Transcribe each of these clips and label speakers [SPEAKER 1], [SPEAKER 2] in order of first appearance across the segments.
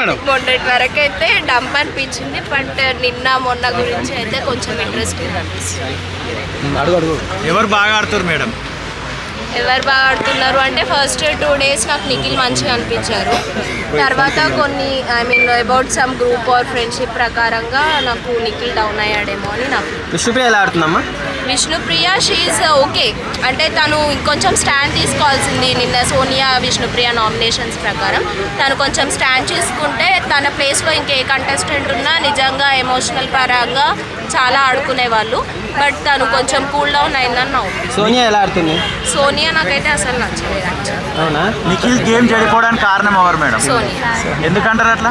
[SPEAKER 1] Madam?
[SPEAKER 2] మొన్నటి వరకు అయితే డంప్ అనిపించింది బట్ నిన్న మొన్న గురించి అయితే కొంచెం ఇంట్రెస్టింగ్ అనిపిస్తుంది.
[SPEAKER 3] ఎవరు బాగా ఆడుతారు మేడం?
[SPEAKER 2] ఎవరు బాగా ఆడుతున్నారు అంటే ఫస్ట్ టూ డేస్ నాకు నిఖిల్ మంచిగా అనిపించారు. తర్వాత కొన్ని I mean about some group or friendship ప్రకారంగా నాకు నిఖిల్ డౌన్ అయ్యాడేమో అని నాకు
[SPEAKER 1] ఎలా ఆడుతుందమ్మా?
[SPEAKER 2] విష్ణుప్రియ షీఈస్ ఓకే uh, అంటే తను ఇంకొంచెం స్టాండ్ తీసుకోవాల్సింది నిన్న సోనియా విష్ణుప్రియ నామినేషన్స్ ప్రకారం. తను కొంచెం స్టాండ్ తీసుకుంటే తన ప్లేస్లో ఇంకే కంటెస్టెంట్ ఉన్నా నిజంగా ఎమోషనల్ పరంగా చాలా ఆడుకునే వాళ్ళు బట్ తను కొంచెం కూల్ డౌన్ అయిందని నా ఒపీనియన్.
[SPEAKER 1] సోనియా ఎలా ఆడుతుంది?
[SPEAKER 2] సోనియా నాకైతే అసలు నచ్చలేదు
[SPEAKER 1] అవునా?
[SPEAKER 3] నిఖిల్ గేమ్ చెడిపోవడానికి కారణం ఎవరు మేడం?
[SPEAKER 2] సోనియా.
[SPEAKER 3] ఎందుకంటారు అట్లా?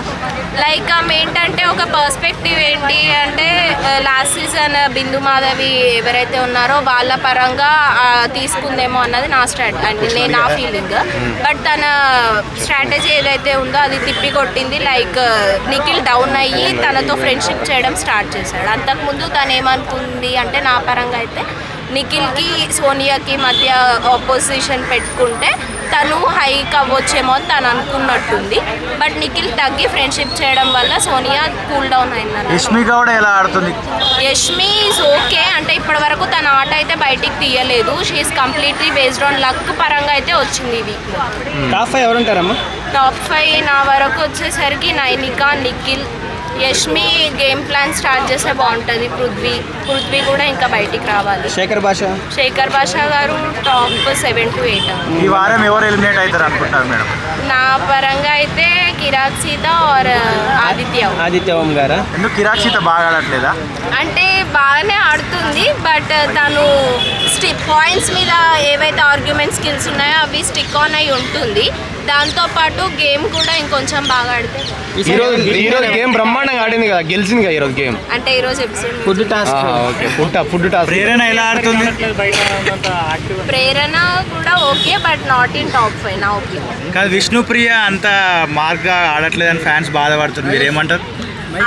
[SPEAKER 2] లైక్ ఆమె ఏంటంటే ఒక పర్స్పెక్టివ్ ఏంటి అంటే లాస్ట్ సీజన్ బిందు మాధవి ఎవరైతే ఉన్నారో వాళ్ళ పరంగా ఆ, తీసుకుందేమో అన్నది నా స్ట్రాట్ అంటే నేను నా ఫీలింగ్ బట్ తన స్ట్రాటజీ ఏదైతే ఉందో అది తిప్పి కొట్టింది లైక్ నిఖిల్ డౌన్ అయ్యి తనతో ఫ్రెండ్షిప్ చేయడం స్టార్ట్ చేశాడు. అంతకుముందు తను ఏమనుకుంది అంటే నా పరంగా అయితే నిఖిల్కి సోనియాకి మధ్య ఆపోజిషన్ పెట్టుకుంటే తను హైక్ అవ్వచ్చేమో అని తను అనుకున్నట్టుంది. బట్ నిఖిల్ తగ్గి ఫ్రెండ్షిప్ చేయడం వల్ల సోనియా కూల్ డౌన్ అయిందని
[SPEAKER 3] యష్మి గౌడ ఎలా ఆడుతుంది?
[SPEAKER 2] యష్మి ఈజ్ ఓకే అంటే ఇప్పటి వరకు తన ఆట అయితే బయటికి తీయలేదు. She's completely based on luck పరంగా అయితే వచ్చింది ఈ వీక్లో
[SPEAKER 1] టాప్ ఫైవ్ ఎవరు ఉంటారమ్మా
[SPEAKER 2] టాప్ ఫైవ్ నా వరకు వచ్చేసరికి Nainika Nikhil Yashmi game plan start చేస్తే బాగుంటుంది. పృథ్వీ పృథ్వీ కూడా ఇంకా బయటికి రావాలి.
[SPEAKER 1] శేఖర్ భాష?
[SPEAKER 2] శేఖర్ భాషా గారు టాప్ సెవెన్ టు ఎయిట్.
[SPEAKER 3] ఈ వారం ఎవరు ఎలిమినేట్ అవుతారు అనుకుంటారు మేడం?
[SPEAKER 2] నా పరంగా అయితే కిరాక్ సీత ఆర్ ఆదిత్య.
[SPEAKER 1] ఆదిత్య ఓం గారా?
[SPEAKER 3] ఎందుకు కిరాక్ సీత బాగా ఆడట్లేదా?
[SPEAKER 2] అంటే బాగానే ఆడుతుంది బట్ తను పాయింట్స్ మీద ఏవైతే స్కిల్స్ ఉన్నాయో అవి స్టిక్ ఆన్ అయి ఉంటుంది. దాంతోపాటు గేమ్ కూడా ఇంకొంచెం బాగా ఆడితే.
[SPEAKER 4] ఈరోజు ఈరోజు గేమ్ బ్రహ్మాండంగా ఆడింది కదా గెలిచింది కదా ఈరోజు గేమ్.
[SPEAKER 2] అంటే ఈరోజు episode
[SPEAKER 1] food task.
[SPEAKER 4] Okay. Food food task.
[SPEAKER 3] Prerana ఎలా ఆడుతుంది?
[SPEAKER 2] ప్రేరణ కూడా okay but not in top five నా ఒపీనియన్
[SPEAKER 3] కాదు విష్ణుప్రియ అంత మార్గా ఆడట్లేదని ఫ్యాన్స్ బాధపడుతుంది మీరు ఏమంటారు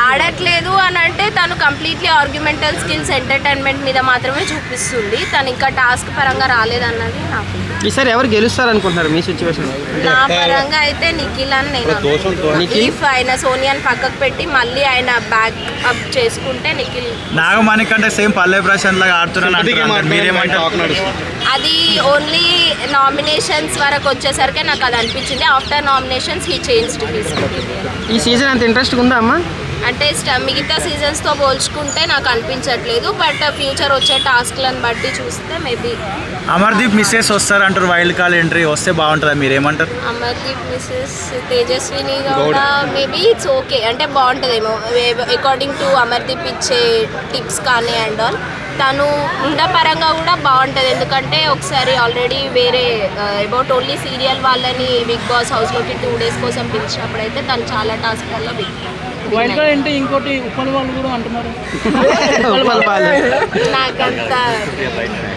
[SPEAKER 2] ఆడట్లేదు అని అంటే తను కంప్లీట్లీ ఆర్గ్యుమెంటల్ స్కిల్స్ ఎంటర్టైన్మెంట్ మీద మాత్రమే చూపిస్తుంది. తను ఇంకా టాస్క్ పరంగా రాలేదన్నది నా feeling.
[SPEAKER 1] ఈసారి ఎవరు గెలుస్తారు అనుకుంటున్నారు మీ సిచ్యువేషన్
[SPEAKER 2] నా పరంగా అయితే నిఖిల్ అని నేను
[SPEAKER 1] నిఖిల్?
[SPEAKER 2] ఇఫ్ ఆయన సోనియాని పక్కకు పెట్టి మళ్ళీ ఆయన బ్యాక్ అప్ చేసుకుంటే నిఖిల్
[SPEAKER 3] నాగమణి కంటే సేమ్ పల్లె ప్రశాంత్ లాగా ఆడుతున్నాను అంటున్నారు. మీరేమంటారు
[SPEAKER 2] అది ఓన్లీ నామినేషన్స్ వరకు వచ్చేసరికి నాకు అది అనిపించింది. ఆఫ్టర్ నామినేషన్స్ హీ చేంజ్
[SPEAKER 1] ఈ సీజన్ అంత ఇంట్రెస్ట్గా ఉందా అమ్మా?
[SPEAKER 2] అంటే మిగతా సీజన్స్తో పోల్చుకుంటే నాకు అనిపించట్లేదు బట్ ఫ్యూచర్ వచ్చే టాస్క్లను బట్టి చూస్తే మేబీ.
[SPEAKER 3] అమర్దీప్ మిస్సెస్ వస్తారు అంటారు వైల్డ్ కాల్ ఎంట్రీ వస్తే బాగుంటుందా మీరేమంటారు
[SPEAKER 2] అమర్దీప్ మిసెస్ తేజస్విని కూడా మేబీ ఇట్స్ ఓకే అంటే బాగుంటుందేమో. అకార్డింగ్ టు అమర్దీప్ ఇచ్చే టిప్స్ కానీ అండ్ ఆల్ తను ఉండ పరంగా కూడా బాగుంటుంది. ఎందుకంటే ఒకసారి ఆల్రెడీ వేరే అబౌట్ ఓన్లీ సీరియల్ వాళ్ళని బిగ్ బాస్ హౌస్లోకి టూ డేస్ కోసం పిలిచినప్పుడు అయితే తను చాలా టాస్క్లలో
[SPEAKER 5] వైల్డ్ కార్డ్ అంటే ఇంకోటి ఉప్పల్ వాళ్ళు కూడా అంటున్నారు.